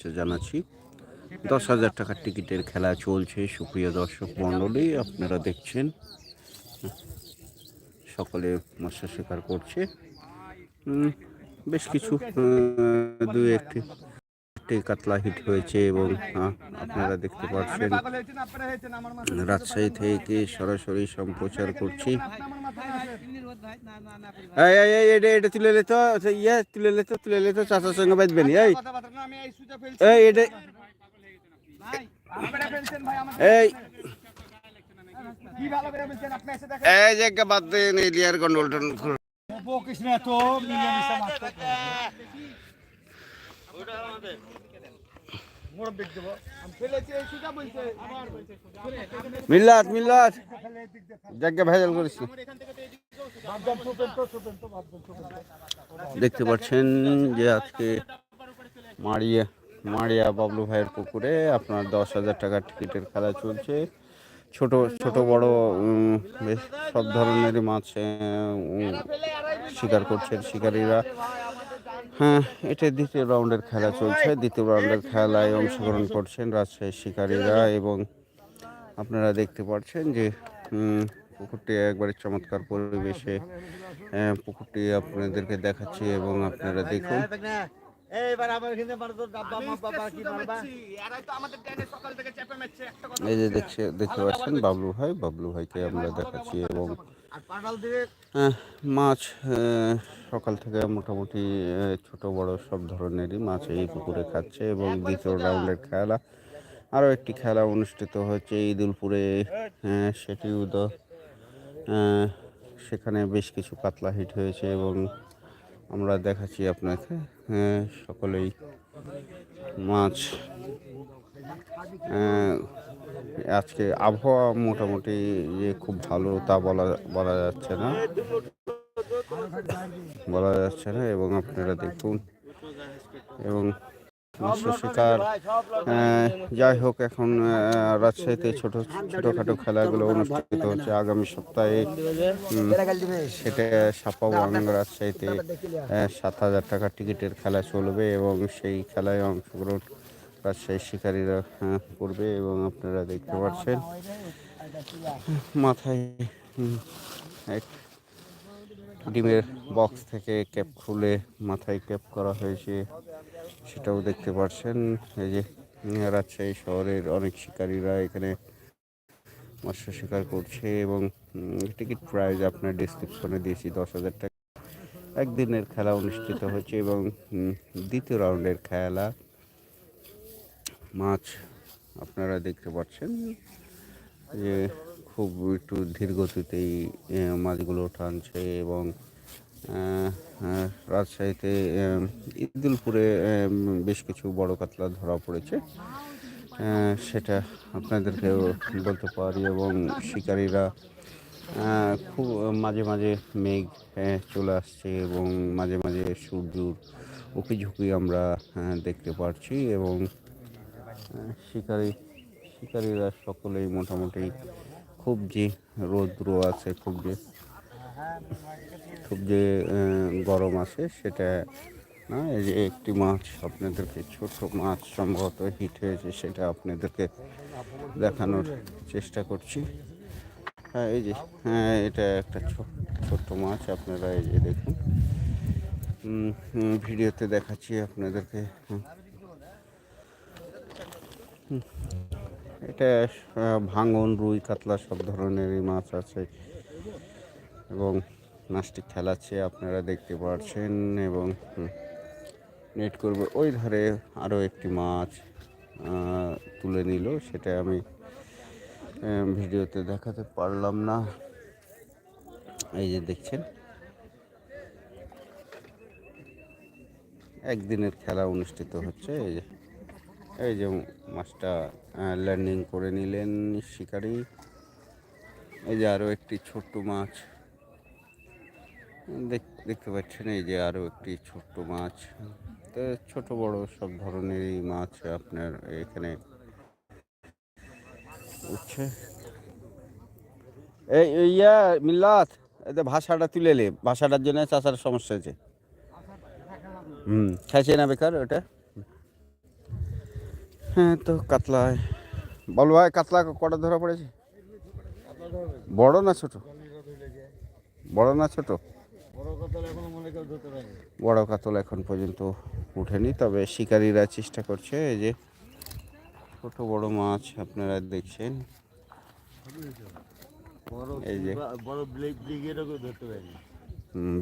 শুভেচ্ছা জানাচ্ছি। দশ হাজার টাকার টিকিটের খেলা চলছে, সুপ্রিয় দর্শক মণ্ডলী, আপনারা দেখছেন। সকলে মৎস্য শিকার করছে। বেশ কিছু দু একটি একটি কাতলা হিট হয়েছে এবং আপনারা দেখতে পাচ্ছেন রাজশাহী থেকে সরাসরি সম্প্রচার করছি। এটা এটা তুলে লে তো আচ্ছা, তুলে লে তো তুলে লে তো চাচার সঙ্গে এই। এটা এই। বাদ মিল্লাত মিল্লাত। জায়গা ভেজাল ছোটেন দেখতে পাচ্ছেন যে আজকে মারিয়া মারিয়া বাবলু ভাইয়ের পুকুরে আপনার দশ হাজার টাকার টিকিটের খেলা চলছে। ছোট ছোট বড় বেশ সব ধরনেরই মাছ শিকার করছেন শিকারীরা। হ্যাঁ এটা দ্বিতীয় রাউন্ডের খেলা চলছে। দ্বিতীয় রাউন্ডের খেলায় অংশগ্রহণ করছেন রাজশাহীর শিকারীরা এবং আপনারা দেখতে পাচ্ছেন যে পুকুরটি একবারে চমৎকার পরিবেশে পুকুরটি আপনাদেরকে দেখাচ্ছি এবং আপনারা দেখুন। এই যে দেখছে, দেখতে পাচ্ছেন বাবলু ভাই। বাবলু ভাইকে আমরা দেখাচ্ছি এবং মাছ সকাল থেকে মোটামুটি ছোট বড় সব ধরনেরই মাছ এই পুকুরে খাচ্ছে এবং দ্বিতীয় রাউন্ডের খেলা। আরও একটি খেলা অনুষ্ঠিত হয়েছে ঈদুলপুরে সেটিও তো সেখানে বেশ কিছু পাতলা হিট হয়েছে এবং আমরা দেখাচ্ছি আপনাকে সকলেই মাছ আজকে আবহাওয়া মোটামুটি যে খুব ভালো তা বলা বলা যাচ্ছে না। বলা যাচ্ছে না এবং আপনারা দেখুন। এবং শিকার যাই হোক এখন রাজশাহীতে ছোট, ছোটোখাটো খেলাগুলো অনুষ্ঠিত হচ্ছে আগামী সপ্তাহে। সেটা সাপাওয়াং রাজশাহীতে সাত হাজার টাকার টিকিটের খেলা চলবে এবং সেই খেলায় অংশগ্রহণ রাজশাহীর শিকারীরা আহ, করবে এবং আপনারা দেখতে পাচ্ছেন মাথায় এক ডিমের বক্স থেকে ক্যাপ খুলে মাথায় ক্যাপ করা হয়েছে। সেটাও দেখতে পাচ্ছেন। এই যে রাজশাহী শহরের অনেক শিকারীরা এখানে মৎস্য শিকার করছে এবং টিকিট প্রাইস আপনার ডিসক্রিপশনে দিয়েছি দশ হাজার টাকা। একদিনের খেলা অনুষ্ঠিত হচ্ছে এবং দ্বিতীয় রাউন্ডের খেলা। মাছ আপনারা দেখতে পাচ্ছেন যে খুব একটু ধীর গতিতেই মাছগুলো টানছে এবং রাজশাহীতে ইদুলপুরে বেশ কিছু বড় কাতলা ধরা পড়েছে। সেটা আপনাদেরকেও বলতে পারি এবং শিকারীরা খুব মাঝে মাঝে মেঘ চলে আসছে এবং মাঝে মাঝে সূর্যর উকি ঝুঁকি আমরা দেখতে পাচ্ছি এবং শিকারী, শিকারীরা সকলেই মোটামুটি খুব যে রৌদ্র আছে, খুব যে খুব যে গরম আছে সেটা না, এই যে একটি মাছ আপনাদেরকে, ছোট মাছ সম্ভবত হিট হয়েছে সেটা আপনাদেরকে দেখানোর চেষ্টা করছি। হ্যাঁ এই যে হ্যাঁ এটা একটা ছোট্ট মাছ, আপনারা এই যে দেখুন। ভিডিওতে দেখাচ্ছি আপনাদেরকে। এটা ভাঙন, রুই, কাতলা সব ধরনেরই মাছ আছে। এবং মাছটি খেলাচ্ছে আপনারা দেখতে পাচ্ছেন এবং নেট করবে। ওই ধারে আরও একটি মাছ তুলে নিল। সেটা আমি ভিডিওতে দেখাতে পারলাম না। এই যে দেখছেন? একদিনের খেলা অনুষ্ঠিত হচ্ছে। এই যে এই যে মাছটা ল্যান্ডিং করে নিলেন শিকারি। এই যে আরও একটি ছোট্ট মাছ। দেখ- দেখতে পাচ্ছেন এই যে আরও একটি ছোট্ট মাছ। তো ছোট, বড় সব ধরনেরই মাছ আপনার এখানে উঠছে। এই ইয়া, মিল্লাত এতে ভাষাটা তুলে লে ভাষাটার জন্য চাষার সমস্যা হয়েছে। হুম, খাইছে না বেকার ওটা? হ্যাঁ তো কাতলা বল ভাই, কাতলা কটা ধরা পড়েছে? বড় না ছোট? বড় না ছোট? বড় কাতল এখন পর্যন্ত উঠেনি, তবে শিকারীরা চেষ্টা করছে এই যে ছোট বড় মাছ আপনারা দেখছেন। এই যে।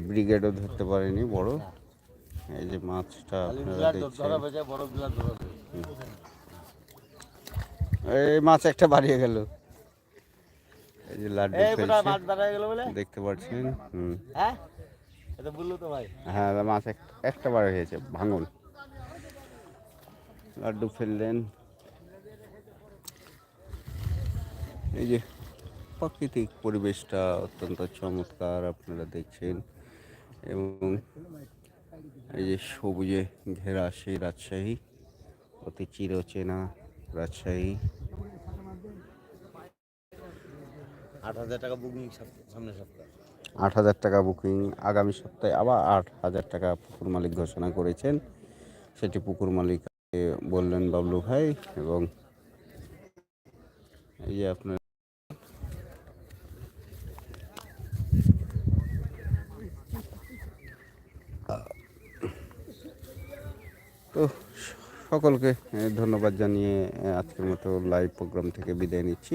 ব্রিগেডও ধরতে পারেনি বড়। এই যে মাছটা আপনারা দেখছেন ধরা পেয়েছে বড় বিলাট ধরা পেয়েছে এই মাছ একটা বাড়িয়ে গেল। এই যে লাড্ডু দেখতে পাচ্ছেন? হুম। হ্যাঁ? এটা বলল তো ভাই। হ্যাঁ মাছ এক- একটা বার হয়েছে ভাঙন। লাড্ডু ফেললেন। এই যে প্রাকৃতিক পরিবেশটা অত্যন্ত চমৎকার আপনারা দেখছেন। এবং এই যে সবুজে ঘেরা সেই রাজশাহী অতি চিরচেনা রাজশাহী। আট হাজার টাকা বুকিং সামনের সপ্তাহ। আট হাজার টাকা বুকিং আগামী সপ্তাহে আবার আট হাজার টাকা পুকুর মালিক ঘোষণা করেছেন। সেটি পুকুর মালিক বললেন, বাবলু ভাই, এবং এই যে আপনার তো সকলকে ধন্যবাদ জানিয়ে আজকের মতো লাইভ প্রোগ্রাম থেকে বিদায় নিচ্ছি।